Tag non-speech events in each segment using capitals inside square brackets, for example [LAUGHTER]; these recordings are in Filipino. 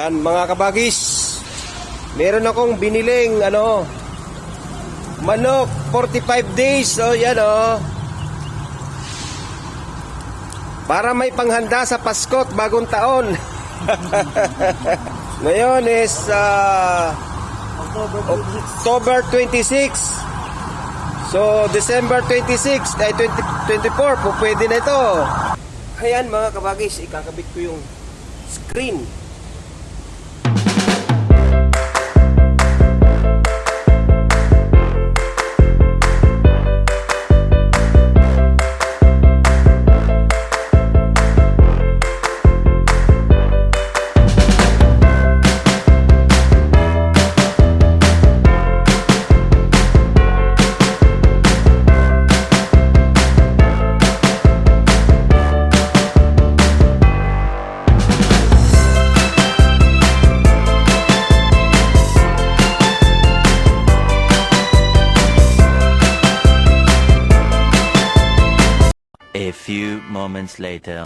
Yan mga kabagis. Meron akong biniling ano manok 45 days. So yan oh. Para may panghanda sa Pasko at bagong taon. [LAUGHS] Ngayon is ah, October 26. So December 26 ay 20, 24 po pwede na ito. Ayan mga kabagis, ikakabit ko yung screen. A few moments later.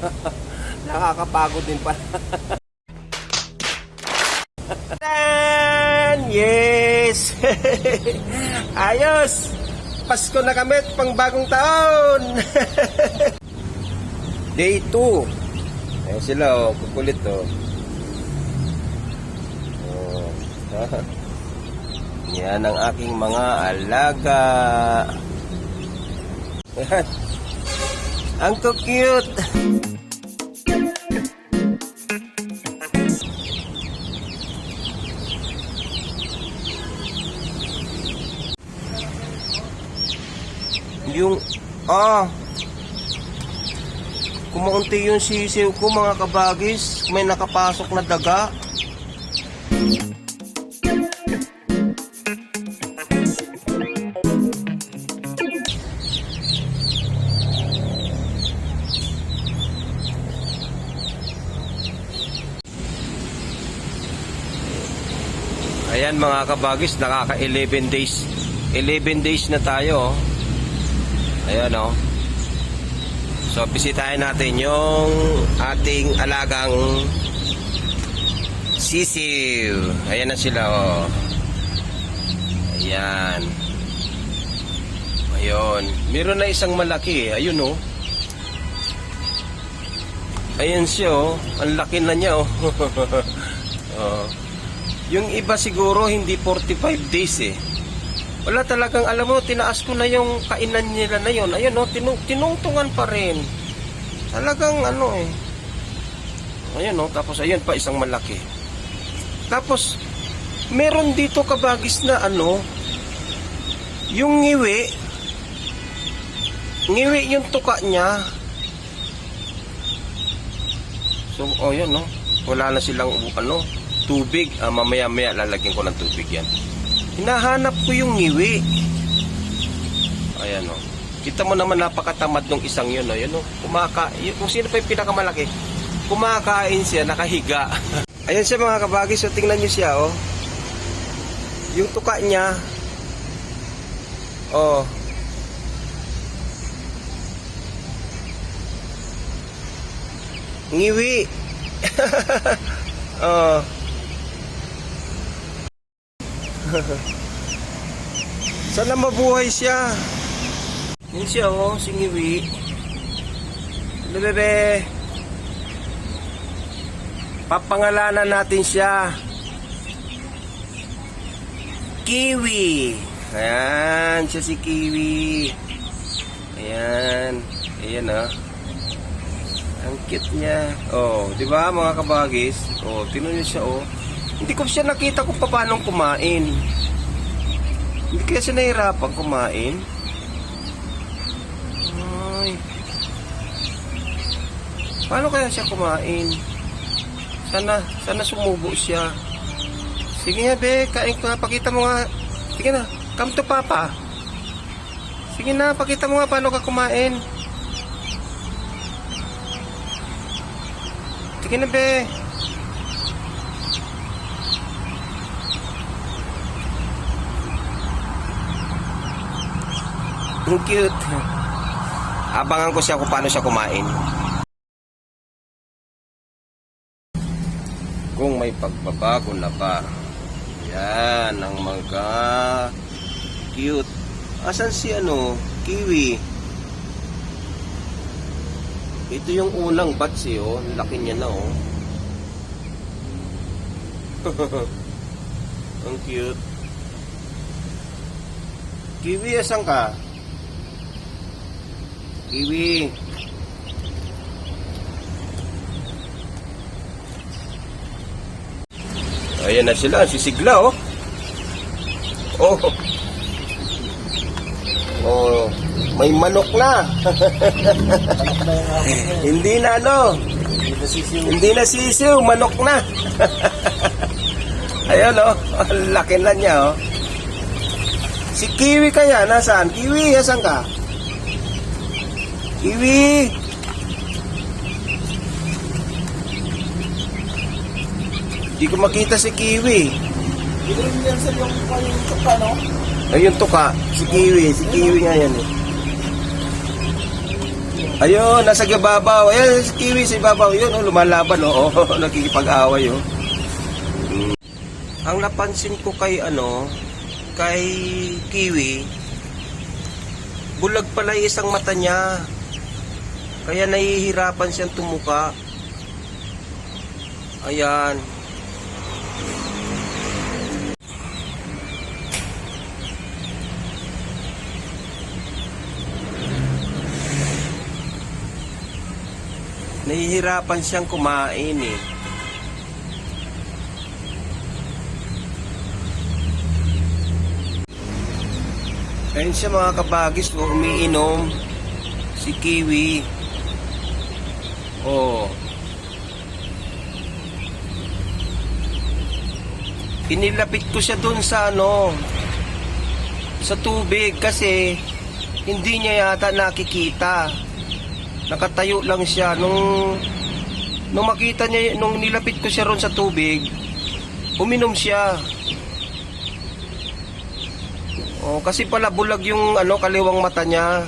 [LAUGHS] Nakakapagod din pala. [LAUGHS] Tan! Yes! [LAUGHS] Ayos! Pasko na kami at pang bagong taon! Day 2. Ayan sila oh, kukulit oh. [LAUGHS] Yan ang aking mga alaga. Yan. [LAUGHS] Ang cute! Yung, ah, kumaunti yung sisiw ko mga kabagis, may nakapasok na daga. Ayan mga kabagis, nakaka 11 days. 11 days na tayo. oh. Ayan o. So, bisitahin natin yung ating alagang sisiw. Ayan na sila o. Ayan. Ayun. Meron na isang malaki. Ayun o. Ayan siya o. Ang laki na niya o. oh. [LAUGHS] Yung iba siguro hindi 45 days eh. Wala talagang, alam mo, tinaas ko na yung kainan nila na yun. Ayun, no, tinung tinungtungan pa rin. Talagang, ano eh. Ayun, no, tapos, ayun pa, isang malaki. Tapos, meron dito kabagis na, ano, yung ngiwi, ngiwi yung tuka niya. So, oh, yun, no. Wala na silang, ano, tubig. Ah, mamaya-maya lalagyan ko ng tubig yan. Hinahanap ko yung ngiwi. Ayan o. Kita mo naman napakatamad nung isang yun. O. Yan, o. Kumaka y- kung sino pa yung pinakamalaki, kumakain siya, nakahiga. [LAUGHS] Ayan siya mga kabagis. So tingnan nyo siya. O. Yung tuka niya. O. Ngiwi. [LAUGHS] oh. [LAUGHS] Sana mabuhay siya. Yan siya oh, si Ngiwi. Ano bebe? Papangalanan natin siya. Kiwi. Ayan, siya si Kiwi. Ayan. Ayan ah. Ang cute niya. Oh, di ba mga kabagis? Oh, niyo siya oh. Hindi ko siya nakita kung paano kumain. Hindi kaya siya nahirapan kumain. Ay. Paano kaya siya kumain? Sana, sana sumubo siya. Sige nga, be. Kain ko nga. Pakita mo nga. Sige na. Come to papa. Sige na. Pakita mo nga paano ka kumain. Sige na, be. Ang cute. Abangan ko siya kung paano siya kumain. Kung may pagbabago na ba. Yan, ang mga cute. Asan si ano, kiwi? Ito yung unang batch eh, oh. Laki niya na, oh. [LAUGHS] ang cute. Kiwi, asan ka? Kiwi. Ayan na sila, sisigla oh. Oh. Oh, may manok na. [LAUGHS] Hindi na ano. Hindi na sisiw, manok na. [LAUGHS] Ayan oh, laki na niya oh. Si Kiwi kaya, nasaan? Kiwi, asan ka? Kiwi! Hindi ko makita si Kiwi. Yan sa yung yung tuka, no? Ayun tuka, si Kiwi, si Kiwi nga yan eh. Ayun, nasa gababaw. Ayun, si Kiwi sa ibabaw. Yun, oh, lumalaban, oh. oh [LAUGHS] nakikipag-away, oh. Ang napansin ko kay, ano, kay Kiwi, bulag pala yung isang mata niya. Kaya nahihirapan siyang tumuka. Ayan. Nahihirapan siyang kumain eh. Ayun siya mga kabagis, umiinom. Si Kiwi. Oh. Inilapit ko siya dun sa ano, sa tubig kasi hindi niya yata nakikita. Nakatayo lang siya nung nung makita niya nung nilapit ko siya ron sa tubig, uminom siya. Oh, kasi pala bulag yung ano kaliwang mata niya.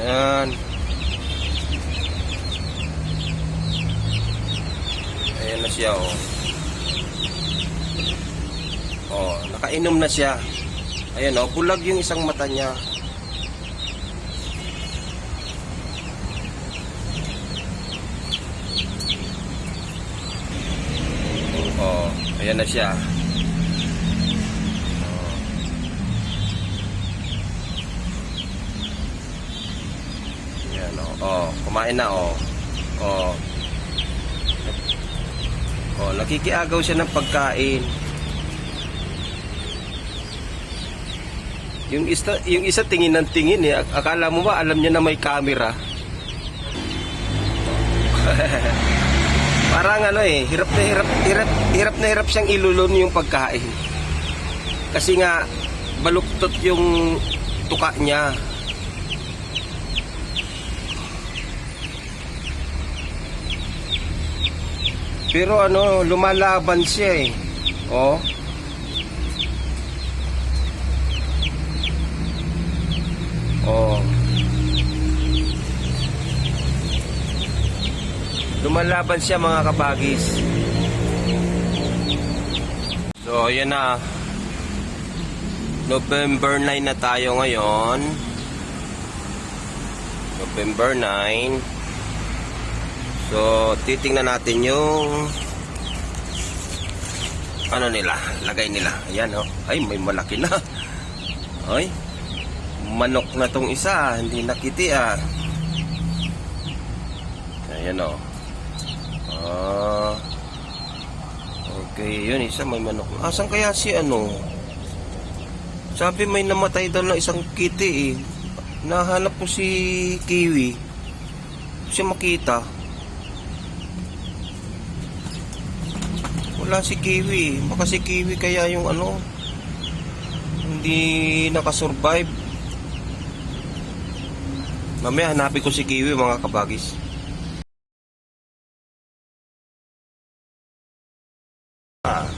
Ayan. Ayan na siya oh. Oh, nakainom na siya. Ayan oh, bulag yung isang mata niya. Oh, ayan na siya. Oh. Ayan oh. Kumain na oh. Oh. Oh, nakikiagaw siya ng pagkain. Yung isa, yung isa tingin ng tingin eh. Ak- Akala mo ba alam niya na may camera? [LAUGHS] Parang ano eh, hirap na hirap, hirap, hirap na hirap siyang ilulon yung pagkain. Kasi nga, baluktot yung tuka niya. Pero ano, lumalaban siya eh. Oh. Oh. Lumalaban siya mga kabagis. So, yan na. November 9 na tayo ngayon. November 9. So, titingnan natin yung ano nila, lagay nila. Ayan, oh. Ay, may malaki na. [LAUGHS] Ay, manok na tong isa. Hindi nakiti, ah. Ayan, oh. Ah. Okay, yun isa may manok. Asan kaya si ano? Sabi may namatay daw na isang kiti eh. Nahanap ko si Kiwi. Siya makita. Wala si Kiwi. Baka si Kiwi kaya yung ano hindi nakasurvive. Mamaya hanapin ko si Kiwi mga kabagis. Ah,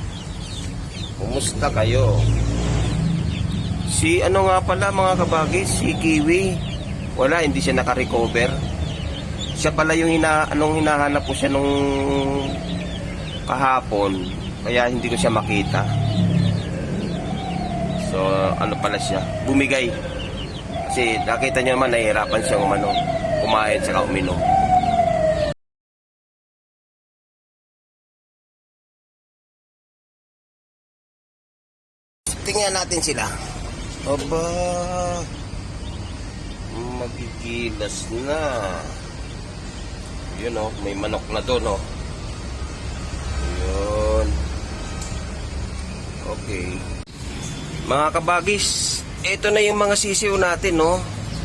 Kumusta kayo? Si ano nga pala mga kabagis, si Kiwi. Wala, hindi siya naka-recover. Siya pala yung hina, anong hinahanap ko siya nung kahapon. Kaya hindi ko siya makita. So, ano pala siya? Bumigay. Kasi nakita niyo naman, nahihirapan siya umano, kumain saka uminom. Tingnan natin sila. Aba, magigilas na. Yun oh, may manok na doon oh. Yun. Okay. Mga kabagis, ito na yung mga sisiw natin, no?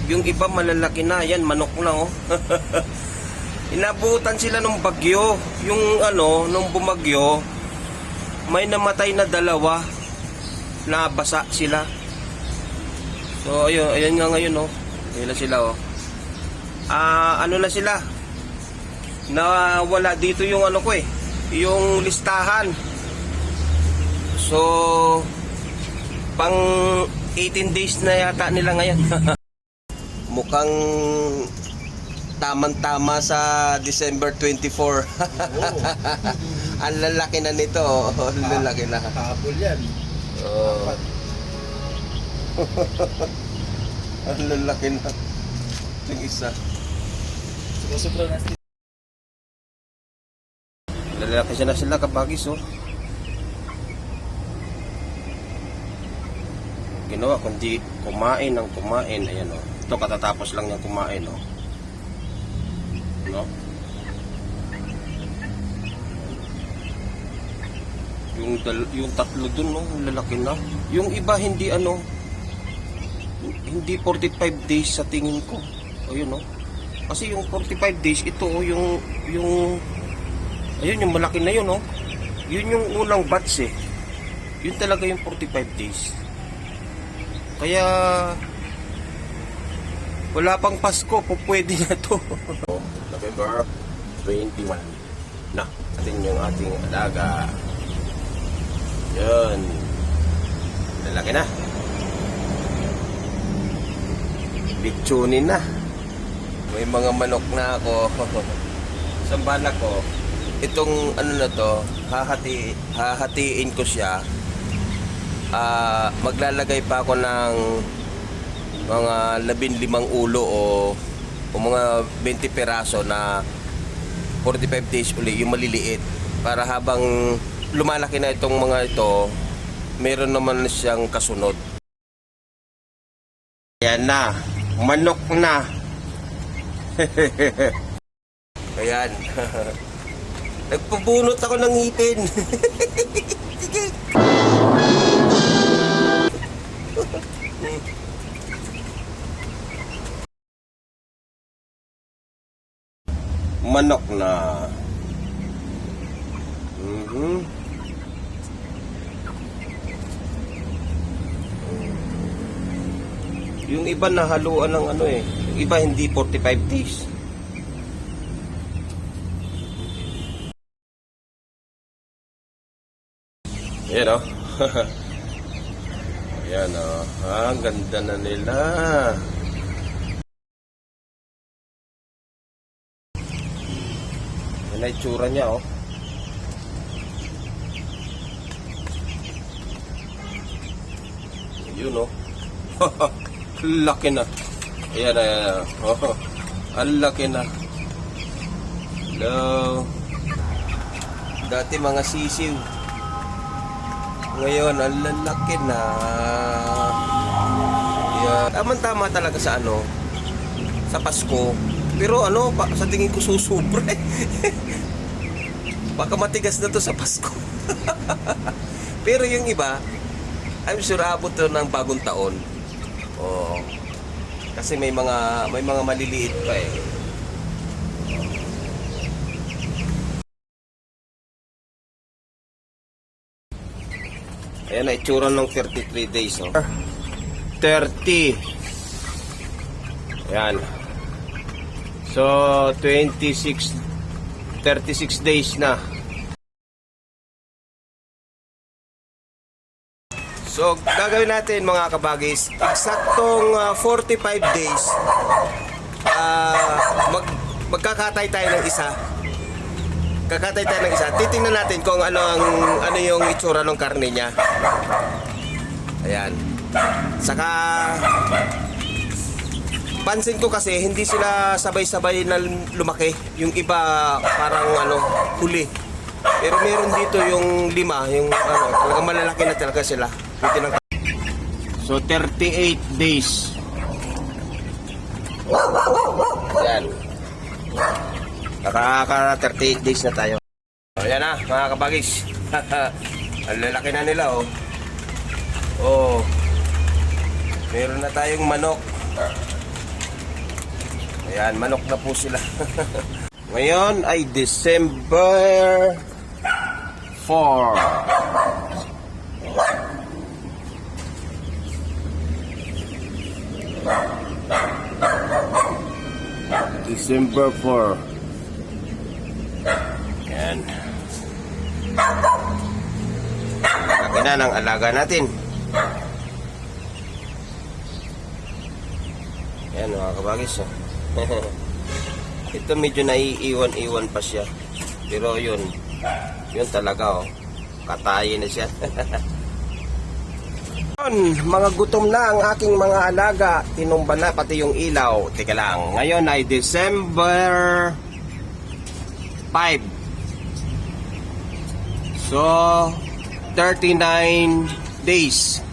Yung iba malalaki na, yan, manok na, oh. [LAUGHS] Inabutan sila nung bagyo. Yung ano, nung bumagyo, may namatay na dalawa. Nabasa sila. So, ayun, ayun nga ngayon, oh. Ayun sila, oh. Ah, ano na sila? Nawala dito yung ano ko, eh. Yung listahan. So, pang 18 days na yata nila ngayon. [LAUGHS] Mukhang tamang-tama sa December 24. [LAUGHS] Ang lalaki na nito. [LAUGHS] Ang lalaki na. Habol yan. Oh. Ang lalaki na. Yung isa. Sumusupro na Lalaki siya na sila kabagis oh. Ginawa kundi kumain ng kumain. Ayan oh. Ito katatapos lang niyang kumain oh. No? Yung, dal- yung tatlo dun, no, lalaki na. Yung iba hindi ano, hindi 45 days sa tingin ko. Ayun, no. Kasi yung 45 days, ito, oh, yung, yung, ayun, yung malaki na yun, no. Yun yung unang batch, eh. Yun talaga yung 45 days. Kaya, wala pang Pasko, po pwede na to. [LAUGHS] November 21 na. Atin yung ating alaga. Yun. Lalaki na. Bitsunin na. May mga manok na ako. [LAUGHS] Sa balak ko, itong ano na to, hahati, hahatiin ko siya. Ah, maglalagay pa ako ng mga labing limang ulo o, o mga 20 peraso na 45 days uli, yung maliliit. Para habang lumalaki na itong mga ito, meron naman siyang kasunod. Ayan na, manok na. [LAUGHS] Ayan. [LAUGHS] Nagpabunot ako ng ngipin. [LAUGHS] manok na. Mhm. Yung iba nahaluan ng ano eh. Iba hindi 45 days. Yan o. [LAUGHS] Yan o. Ah, ang ganda na nila. Yan na itsura niya, oh. Yun, oh. [LAUGHS] laki na. Ayan, ayan. Oh, ang laki na. Hello. Dati mga sisiw. Ngayon, ang lalaki na. Yan. Tama-tama talaga sa ano, sa Pasko. Pero ano, pa, sa tingin ko susubre. [LAUGHS] Baka matigas na to sa Pasko. [LAUGHS] Pero yung iba, I'm sure abot to ng bagong taon. Oo. Kasi may mga may mga maliliit pa eh. Ayan na itsura ng 33 days oh. 30 Ayan. So, 26, 36 days na. So, gagawin natin mga kabagis, eksaktong ah, 45 days, ah, mag, magkakatay tayo ng isa. Kakatay tayo ng isa. Titingnan natin kung ano ang ano yung itsura ng karne niya. Ayan. Saka pansin ko kasi hindi sila sabay-sabay na lumaki. Yung iba parang ano huli. Pero meron dito yung lima, yung ano, talagang malalaki na talaga sila. Pwede ng So 38 days. Yan. Nakaka 38 days na tayo. O yan na, mga kabagis. [LAUGHS] Ang lalaki na nila, oh. Oh. Meron na tayong manok. Ayan, manok na po sila. [LAUGHS] Ngayon ay December 4. December 4. Yan. Laki na ng alaga natin. Yan mga kabagis. Oh. [LAUGHS] Ito medyo naiiwan-iwan pa siya. Pero yun, yun talaga oh. Katayin na siya. [LAUGHS] Yun, mga gutom na ang aking mga alaga. Tinumba na pati yung ilaw. Teka lang, ngayon ay December 5. So, 39 days.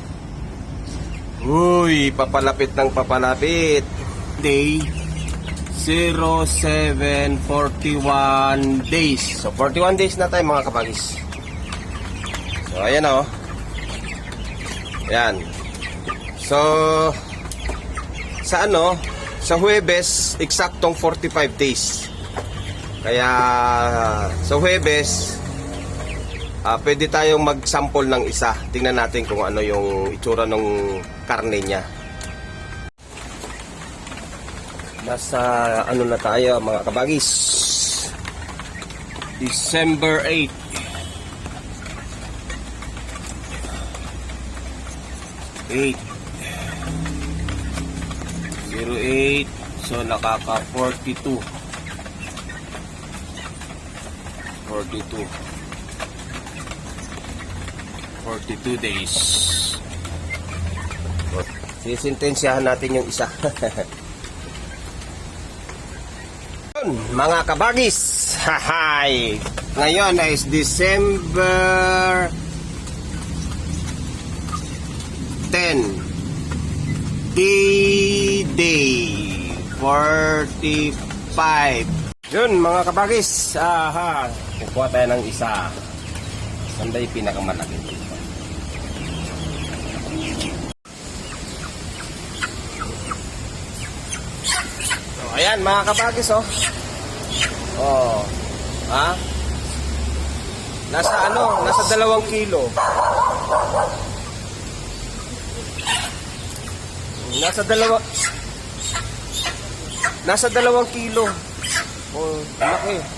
Uy, papalapit ng papalapit. Day 0741 days. So, 41 days na tayo mga kapagis. So, ayan o. Yan. So, sa ano, sa Huwebes, eksaktong 45 days. Kaya, sa Huwebes, ah pwede tayong mag-sample ng isa. Tingnan natin kung ano yung itsura ng karne niya. Nasa ano na tayo mga kabagis. December 8. 8 08 so nakaka 42 42 42 days. Sisintensyahan natin yung isa. [LAUGHS] Mga kabagis. Hahay. Ngayon is December 10 D-Day 45 Yun mga kabagis Aha Kukuha tayo ng isa Saan ba yung pinakamalaki? So, ayan mga kabagis oh Oh Ha? Nasa ano? Nasa dalawang kilo Nasa dalawa Nasa dalawang kilo. Oh, laki.